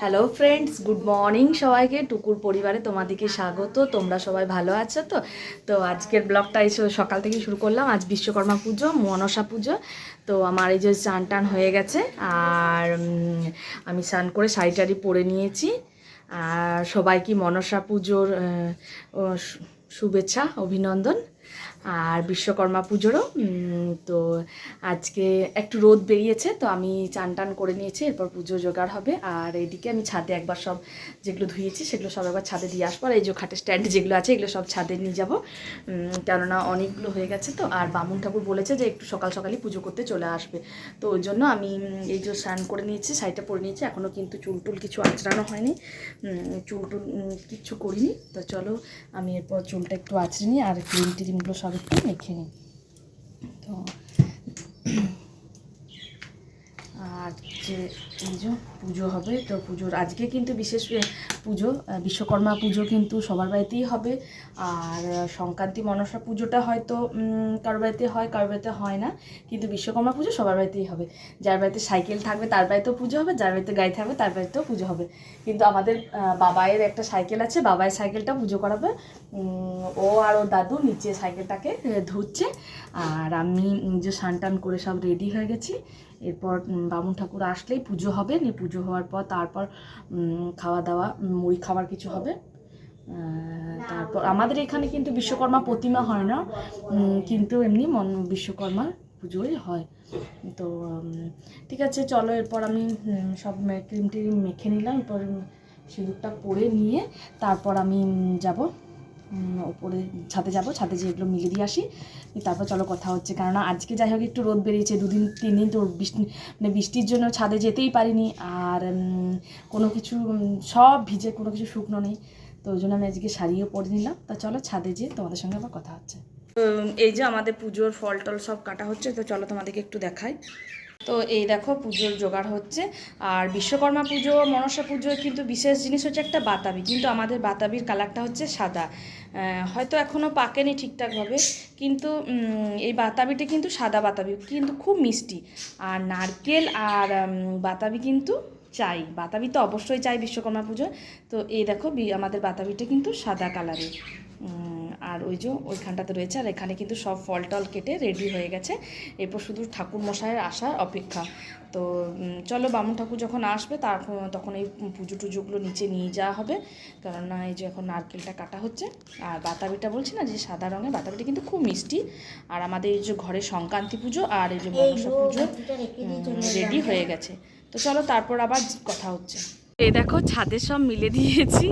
Hello friends good morning সবাইকে। টুকুর পরিবারে তোমাদেরকে স্বাগত। তোমরা সবাই ভালো আছো তো? তো আজকের ব্লগটা এসে সকাল থেকে শুরু করলাম। আজ বিশ্বকর্মা পুজো, মনসা পুজো। তো আমার এই যে চান টান হয়ে গেছে। আর আমি স্নান করে শাড়ি টাড়ি পরে নিয়েছি। আর সবাই কি মনসা পুজোর শুভেচ্ছা অভিনন্দন। আর বিশ্বকর্মা পুজোরও তো আজকে একটু রোদ বেরিয়েছে তো আমি চান টান করে নিয়েছি এরপর পুজো জোগাড় হবে। আর এইদিকে আমি ছাদে একবার সব যেগুলো ধুয়েছি সেগুলো সব একবার ছাদে দিয়ে আসব। আর এই যে খাটের স্ট্যান্ড যেগুলো আছে এগুলো সব ছাদে নিয়ে যাব। কেননা অনেকগুলো হয়ে গেছে তো আর বামুন ঠাকুর বলেছে যে একটু সকাল সকালই পুজো করতে চলে আসবে। তো ওই জন্য আমি এই যে স্নান করে নিয়েছি শাড়িটা পরে নিয়েছি এখনও কিন্তু চুল টুল কিছু আঁচড়ানো হয়নি। উম, চুল টুল উম, কিচ্ছু করিনি। তো চলো আমি এরপর চুলটা একটু আঁচড়ে নিই আর ক্রিম টিমগুলো সব একটু মেখে নিই। তো যে এই যে পুজো হবে। তো পুজোর আজকে কিন্তু বিশেষ পুজো বিশ্বকর্মা পুজো কিন্তু সবার বাড়িতেই হবে। আর সংক্রান্তি মনসা পুজোটা হয়তো কারোর বাড়িতে হয়, কারোর বাড়িতে হয় না। কিন্তু বিশ্বকর্মা পুজো সবার বাড়িতেই হবে। যার বাড়িতে সাইকেল থাকবে, তার বাড়িতেও পুজো হবে। যার বাড়িতে গাড়ি থাকবে, তার বাড়িতেও পুজো হবে। কিন্তু আমাদের বাবায়ের একটা সাইকেল আছে, বাবায়ের সাইকেলটা পুজো করাবে। ও আর ওর দাদু নিচে সাইকেলটাকে ধুচ্ছে। আর আমি যে স্নান টান করে সব রেডি হয়ে গেছি। এরপর বামুন ঠাকুর আসলেই পুজো হবে। নিয়ে পুজো হওয়ার পর তারপর খাওয়া দাওয়া মুড়ি খাবার কিছু হবে। তারপর আমাদের এখানে কিন্তু বিশ্বকর্মা প্রতিমা হয় না। কিন্তু এমনি মন বিশ্বকর্মার পুজোই হয়। তো ঠিক আছে, চলো এরপর আমি সব ক্রিম টিম মেখে নিলাম। এরপর সিঁদুরটা পরে নিয়ে তারপর আমি যাব। ওপরে ছাদে যাব, ছাদে যেয়ে এগুলো মিলে দিয়ে আসি। তারপর চলো কথা হচ্ছে। কেননা আজকে যাই হোক একটু রোদ বেরিয়েছে, দুদিন, তিন দিন তো বৃষ্টি মানে বৃষ্টির জন্য ছাদে যেতেই পারিনি। আর কোনো কিছু সব ভিজে কোনো কিছু শুকনো নেই। তো ওই জন্য আমি আজকে শাড়িও পরে নিলাম। তা চলো ছাদে যেয়ে তোমাদের সঙ্গে আবার কথা হচ্ছে। এই যে আমাদের পুজোর ফল টল সব কাটা হচ্ছে, তো চলো তোমাদেরকে একটু দেখাই। তো এই দেখো পুজোর জোগাড় হচ্ছে। আর বিশ্বকর্মা পুজো, মনসা পুজো কিন্তু বিশেষ জিনিস হচ্ছে একটা বাতাবি। কিন্তু আমাদের বাতাবির কালারটা হচ্ছে সাদা। হয়তো এখনও পাকেনি ঠিকঠাকভাবে, কিন্তু এই বাতাবিটা কিন্তু সাদা বাতাবি, কিন্তু খুব মিষ্টি। আর নারকেল আর বাতাবি কিন্তু চাই। বাতাবি তো অবশ্যই চাই বিশ্বকর্মা পুজোয়। তো এই দেখো আমাদের বাতাবিটা কিন্তু সাদা কালারের। আর ওই যে ওইখানটাতে রয়েছে আর এখানে কিন্তু সব ফল টল কেটে রেডি হয়ে গেছে। এরপর শুধু ঠাকুর মশাইয়ের আসার অপেক্ষা। তো চলো বামুন ঠাকুর যখন আসবে তার তখন এই পুজো টুজোগুলো নিচে নিয়ে যাওয়া হবে। কেননা এই যে এখন নারকেলটা কাটা হচ্ছে আর বাতাবিটা বলছি না যে সাদা রঙের বাতাবিটা কিন্তু খুব মিষ্টি। আর আমাদের এই যে ঘরে সংক্রান্তি পুজো আর এই যে মনসা পুজো রেডি হয়ে গেছে। তো চলো তারপর আবার কথা হচ্ছে। এই দেখো, ছাদে সব মিলে দিয়েছি।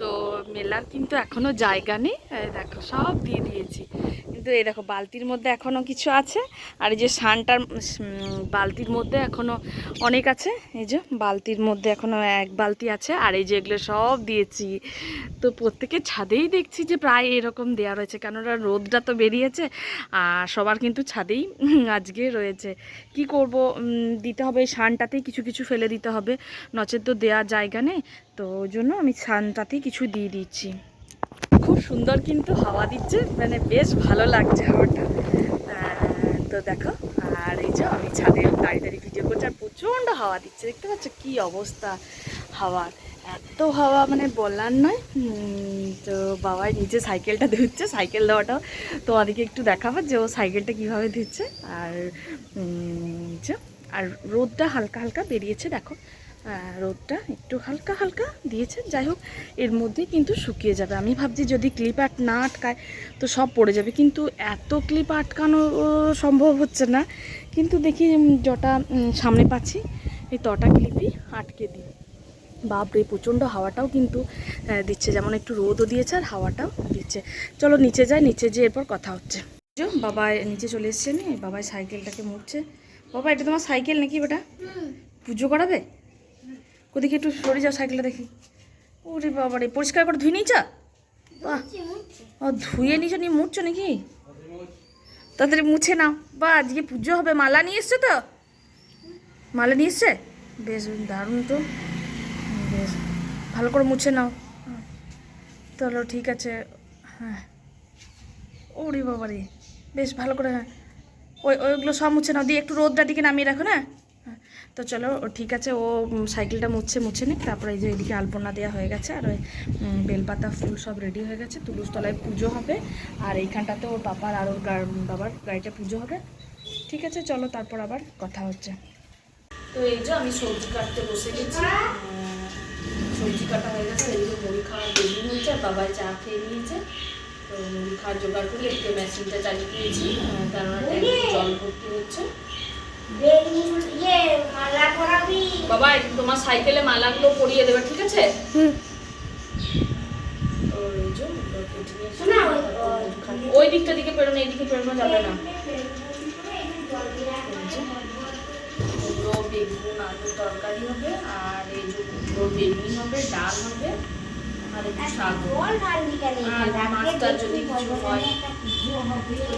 তো মেলার কিন্তু এখনও জায়গা নেই। দেখো, সব দিয়ে দিয়েছি। কিন্তু এই দেখো, বালতির মধ্যে এখনও কিছু আছে। আর এই যে সানটার বালতির মধ্যে এখনও অনেক আছে। এই যে বালতির মধ্যে এখনও এক বালতি আছে। আর এই যে এগুলো সব দিয়েছি। তো প্রত্যেকের ছাদেই দেখছি যে প্রায় এরকম দেওয়া রয়েছে। কেননা রোদটা তো বেরিয়েছে, আর সবার কিন্তু ছাদেই আজকে রয়েছে। কি করব? দিতে হবে সানটাতেই কিছু কিছু ফেলে দিতে হবে। নচেত তো দেওয়ার জায়গা নেই। তো ওই জন্য আমি সানটাতেই কিছু দিয়ে দিচ্ছি। খুব সুন্দর কিন্তু হাওয়া দিচ্ছে মানে বেশ ভালো লাগছে হাওয়াটা। তো দেখো, আর এই যে আমি ছাদে দাঁড়িয়ে দাঁড়িয়ে ভিডিও করছি, আর প্রচণ্ড হাওয়া দিচ্ছে, দেখতে পাচ্ছ কি অবস্থা হাওয়ার এত হাওয়া মানে বলার নয়। তো বাবাই নিজে সাইকেলটা ধুচ্ছে, সাইকেল দেওয়াটাও তোমাদেরকে একটু দেখাবো যে ও সাইকেলটা কীভাবে ধুচ্ছে। আর আর রোদটা হালকা হালকা বেরিয়েছে, দেখো। রোদটা একটু হালকা হালকা দিয়েছে। যাই হোক এর মধ্যে কিন্তু শুকিয়ে যাবে। আমি ভাবছি যদি ক্লিপ আট না আটকায় তো সব পড়ে যাবে। কিন্তু এত ক্লিপ আটকানো সম্ভব হচ্ছে না। কিন্তু দেখি যটা সামনে পাচ্ছি। এই তটা ক্লিপই আটকে দিই। বাপরে প্রচণ্ড হাওয়াটাও কিন্তু দিচ্ছে। যেমন একটু রোদও দিয়েছে আর হাওয়াটাও দিচ্ছে। চলো নিচে যাই নিচে যেয়ে এরপর কথা হচ্ছে। যে বাবাই নিচে চলে এসছে নি। বাবাই সাইকেলটাকে মুড়ছে। বাবা এটা তোমার সাইকেল নাকি বেটা পুজো করাবে? ওদিকে একটু সরে যাও সাইকেলটা দেখি। ওরে বাবা রে পরিষ্কার করে ধুয়ে নিয়েছ? বাহ। ও ধুয়ে নিয়েছো? নিয়ে মুছছো নাকি? তাড়াতাড়ি মুছে নাও। বা আজকে পুজো হবে। মালা নিয়ে এসছো তো? মালা নিয়ে এসছে? বেশ দারুণ তো। বেশ ভালো করে মুছে নাও। চলো ঠিক আছে। হ্যাঁ। ওরে বাবা রে বেশ ভালো করে হ্যাঁ। ওই ওইগুলো সব মুছে নাও। দিয়ে একটু রোদটা দিকে নামিয়ে রাখো না? হ্যাঁ তো চলো ও ঠিক আছে ও সাইকেলটা মুছছে মুছে নিক। তারপরে এই যে এদিকে আলপনা দেওয়া হয়ে গেছে আর ওই বেলপাতা ফুল সব রেডি হয়ে গেছে। তুলুসতলায় পুজো হবে আর এইখানটাতে ওর পাপার আর ওর বাবার গাড়িটা পুজো হবে। ঠিক আছে চলো তারপর আবার কথা হচ্ছে। তো এই যে আমি সবজি কাটতে বসে গেছি। সবজি কাটা হয়ে গেছে এদিকে মুড়ি খাওয়ার বেরিয়ে হয়েছে আর বাবাই চা খেয়ে নিয়েছে। তো মুড়ি খাওয়ার জোগাড় করে একটু মেশিনটা চালিয়ে দিয়েছি আহ, কেননা জল ভর্তি হচ্ছে। বাবা তোমার সাইকেলে মালাগুলো পরিয়ে দেবে ঠিক আছে? ওই- দিকটা দিকে পেরোনো এইদিকে পেরোনো যাবে না। কুমড়ো বেগুন আলু তরকারি হবে আর এই যে কুমড়ো বেগুনি হবে ডাল হবে আর একটু শাক আর মাছটা যদি কিছু হয়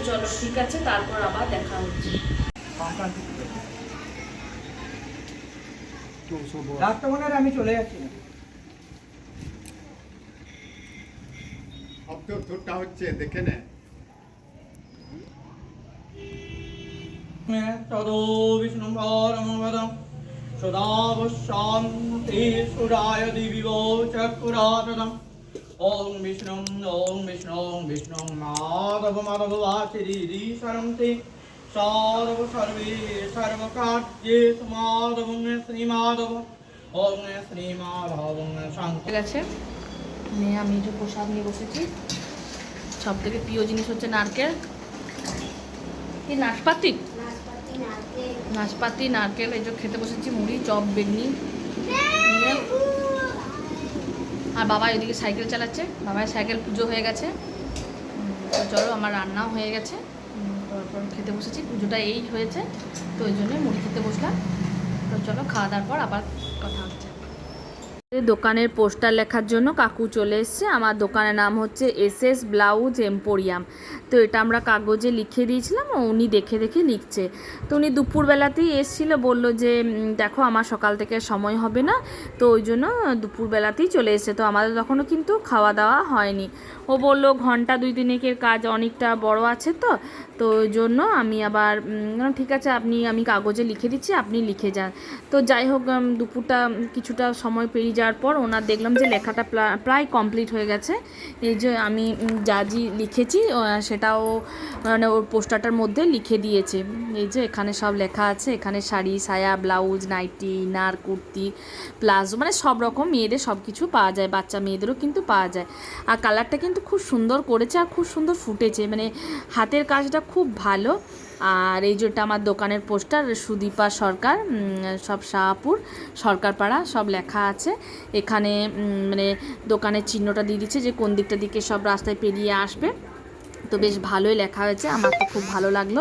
চলো ঠিক আছে তারপর আবার দেখা হচ্ছে। রাষ্ট্রমনের আমি চলে যাচ্ছি শব্দ তোরটা হচ্ছে দেখে নে। তদো বিষ্ণু পরমপদম সদাবশান্তি সুরায় দিবিব বাচিরি সরন্তি সর্ব সর্বে সর্বকার্যে মাধব শ্রীমাধব ওম শ্রীমাধব ঠিক আছে নিয়ে আমি যে প্রসাদ নিয়ে বসেছি। সব থেকে প্রিয় জিনিস হচ্ছে নারকেল। কি নাশপাতি? নাশপাতি, নারকেল, এই যে খেতে বসেছি মুড়ি, চপ, বেগনি। আর বাবা এদিকে সাইকেল চালাচ্ছে। বাবার সাইকেল পুজো হয়ে গেছে। চলো, আমার রান্নাও হয়ে গেছে। তারপর খেতে বসেছি, পুজোটা এই হয়েছে, তো ওই জন্যই মুড়ি খেতে বসলাম। তো চলো খাওয়া দাওয়ার পর আবার কথা হচ্ছে। দোকানের পোস্টার লেখার জন্য কাকু চলে এসছে। আমার দোকানের নাম হচ্ছে এস এস ব্লাউজ এম্পোরিয়াম। তো এটা আমরা কাগজে লিখে দিয়েছিলাম উনি দেখে দেখে লিখছে। তো উনি দুপুরবেলাতেই এসেছিল, বলল যে দেখো, আমার সকাল থেকে সময় হবে না। তো ওই জন্য দুপুরবেলাতেই চলে এসেছে। তো আমাদের তখনও কিন্তু খাওয়া দাওয়া হয়নি। ও বলল, ঘণ্টা দুই দিনেকের কাজ অনেকটা বড় আছে তো। তো ওই জন্য আমি আবার ঠিক আছে, আপনি, আমি কাগজে লিখে দিচ্ছি, আপনি লিখে যান। তো যাই হোক দুপুরটা কিছুটা সময় পেরিয়ে যাওয়ার পর ওনার দেখলাম যে লেখাটা প্রা- প্রায় কমপ্লিট হয়ে গেছে। এই যে আমি যা জি লিখেছি সেটাও মানে ওর পোস্টারটার মধ্যে লিখে দিয়েছে। এই যে এখানে সব লেখা আছে, এখানে শাড়ি, সায়া, ব্লাউজ, নাইটি, নার, কুর্তি, প্লাজো মানে সব রকম মেয়েদের সব কিছু পাওয়া যায়, বাচ্চা মেয়েদেরও কিন্তু পাওয়া যায়। আর কালারটা কিন্তু খুব সুন্দর করেছে আর খুব সুন্দর ফুটেছে। মানে হাতের কাজটা খুব ভালো। আর এই যেটা আমার দোকানের পোস্টার, সুদীপা সরকার সব শাহপুর, সরকারপাড়া, সব লেখা আছে। এখানে মানে দোকানের চিহ্নটা দিয়ে দিচ্ছে যে কোন দিকটা দিকে সব রাস্তায় পেরিয়ে আসবে। তো বেশ ভালোই লেখা হয়েছে, আমার তো খুব ভালো লাগল।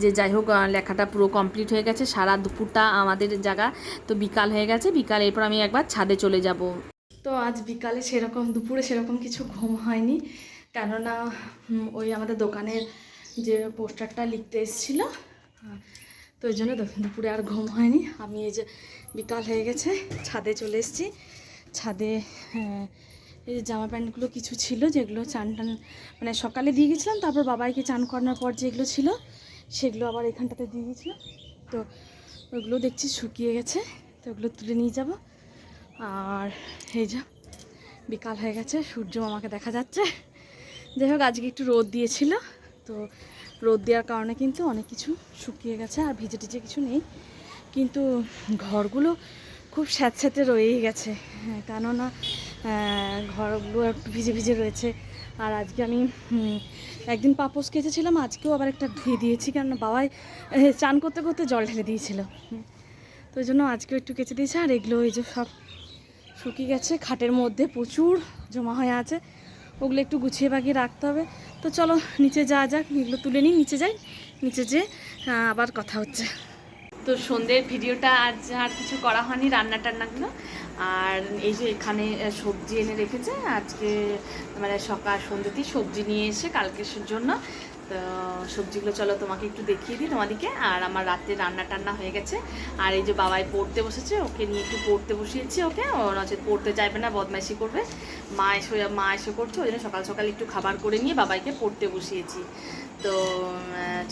যে যাই হোক লেখাটা পুরো কমপ্লিট হয়ে গেছে, সারা দুপুরটা আমাদের জায়গা তো বিকাল হয়ে গেছে। বিকাল এরপর আমি একবার ছাদে চলে যাব। তো আজ বিকালে সেরকম, দুপুরে সেরকম কিছু ঘুম হয়নি। কেননা ওই আমাদের দোকানের যে পোস্টারটা লিখতে এসেছিল। তো ওই জন্য দুপুরে আর ঘুম হয়নি। আমি এই যে বিকাল হয়ে গেছে ছাদে চলে এসেছি। ছাদে হ্যাঁ, এই যে জামা প্যান্টগুলো কিছু ছিল যেগুলো চান টান মানে সকালে দিয়ে গেছিলাম তারপর বাবাইকে চান করানোর পর যেগুলো ছিল সেগুলো আবার এখানটাতে দিয়ে গেছিলাম তো ওইগুলো দেখছি শুকিয়ে গেছে তো ওগুলো তুলে নিয়ে যাব। আর এই যা বিকাল হয়ে গেছে সূর্য আমাকে দেখা যাচ্ছে। যাই হোক আজকে একটু রোদ দিয়েছিল তো রোদ দেওয়ার কারণে কিন্তু অনেক কিছু শুকিয়ে গেছে আর ভিজে টিজে কিছু নেই। কিন্তু ঘরগুলো খুব স্যাঁতস্যাঁতে রয়েই গেছে। হ্যাঁ, কেননা ঘরগুলো একটু ভিজে ভিজে রয়েছে। আর আজকে আমি একদিন পাপোস কেচেছিলাম আজকেও আবার একটা ধুয়ে দিয়েছি। কারণ বাবাই চান করতে করতে জল ঢেলে দিয়েছিল। তো ওই জন্য আজকেও একটু কেচে দিয়েছে। আর এগুলো এই যে সব শুকিয়ে গেছে। খাটের মধ্যে প্রচুর জমা হয়ে আছে। ওগুলো একটু গুছিয়ে বাগিয়ে রাখতে হবে। তো চলো নিচে যাওয়া যাক, এগুলো তুলে নিই, নিচে যাই, নিচে যে আবার কথা হচ্ছে। তো সন্ধ্যের ভিডিওটা আজ আর কিছু করা হয়নি রান্না টান্নাগুলো আর এই যে এখানে সবজি এনে রেখেছে, আজকে মানে সকাল সন্ধ্যেতেই সবজি নিয়ে এসে কালকের জন্য তো সবজিগুলো চলো তোমাকে একটু দেখিয়ে দিই তোমাদেরকে। আর আমার রাতে রান্না টান্না হয়ে গেছে। আর এই যে বাবাই পড়তে বসেছে, ওকে নিয়ে একটু পড়তে বসিয়েছি ওকে। নচেত পড়তে চাইবে না, বদমাইশি করবে। মা এসে মা এসে করছে, ওই জন্য সকাল সকাল একটু খাবার করে নিয়ে বাবাইকে পড়তে বসিয়েছি। তো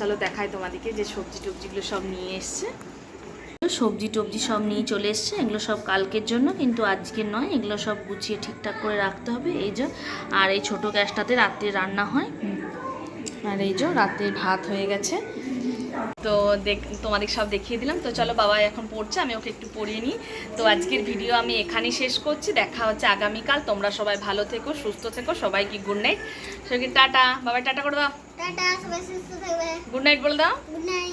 চলো দেখায় তোমাদেরকে যে সবজি টবজিগুলো সব নিয়ে এসছে। সবজি টবজি সব নিয়ে চলে এসছে। এগুলো সব কালকের জন্য, কিন্তু আজকে নয়। এগুলো সব গুছিয়ে ঠিকঠাক করে রাখতে হবে। এই যে, আর এই ছোটো গ্যাসটাতে রাত্রে রান্না হয়। আর এই যে রাতে ভাত হয়ে গেছে। তো দেখ তোমাদের সব দেখিয়ে দিলাম। তো চলো বাবা এখন পড়ছে আমি ওকে একটু পড়িয়ে নিই। তো আজকের ভিডিও আমি এখানেই শেষ করছি। দেখা হচ্ছে আগামীকাল। তোমরা সবাই ভালো থেকো সুস্থ থেকো সবাইকে গুড নাইট সবাইকে টাটা। বাবা টাটা করে দাও। টাটা সবাই সুস্থ থাকবে। গুড নাইট বলে দাও। Good night